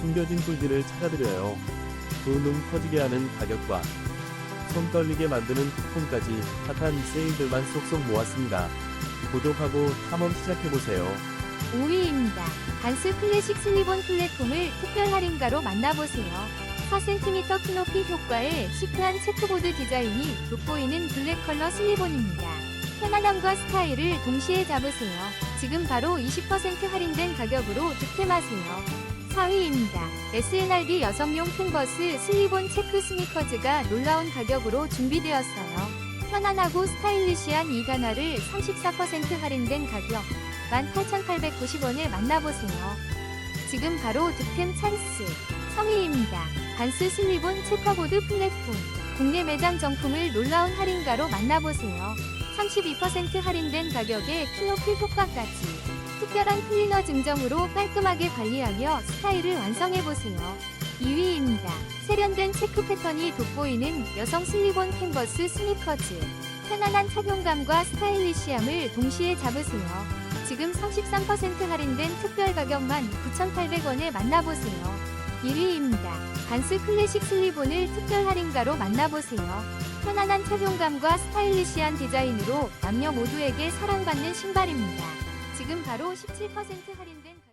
숨겨진 꿀들을 찾아드려요. 두눈 커지게 하는 가격과 손 떨리게 만드는 쿠폰까지 핫한 세일들만 쏙쏙 모았습니다. 구독하고 탐험 시작해보세요. 5위입니다. 반스 클래식 슬리본 플랫폼을 특별 할인가로 만나보세요. 4cm 키높이 효과의 시크한 체크보드 디자인이 돋보이는 블랙 컬러 슬리본입니다. 편안함과 스타일을 동시에 잡으세요. 지금 바로 20% 할인된 가격으로 득템하세요. 4위입니다. SNRD 여성용 캔버스 슬리본 체크 스니커즈가 놀라운 가격으로 준비되었어요. 편안하고 스타일리시한 이 단화를 34% 할인된 가격 18,890원에 만나보세요. 지금 바로 득템 찬스. 3위입니다. 반스 슬리본 체커보드 플랫폼. 국내 매장 정품을 놀라운 할인가로 만나보세요. 32% 할인된 가격에 키높이 효과까지. 특별한 클리너 증정으로 깔끔하게 관리하며 스타일을 완성해보세요. 2위입니다. 세련된 체크 패턴이 돋보이는 여성 슬리본 캔버스 스니커즈. 편안한 착용감과 스타일리시함을 동시에 잡으세요. 지금 33% 할인된 특별 가격만 9,800원에 만나보세요. 1위입니다. 반스 클래식 슬리본을 특별 할인가로 만나보세요. 편안한 착용감과 스타일리시한 디자인으로 남녀 모두에게 사랑받는 신발입니다. 지금 바로 17% 할인된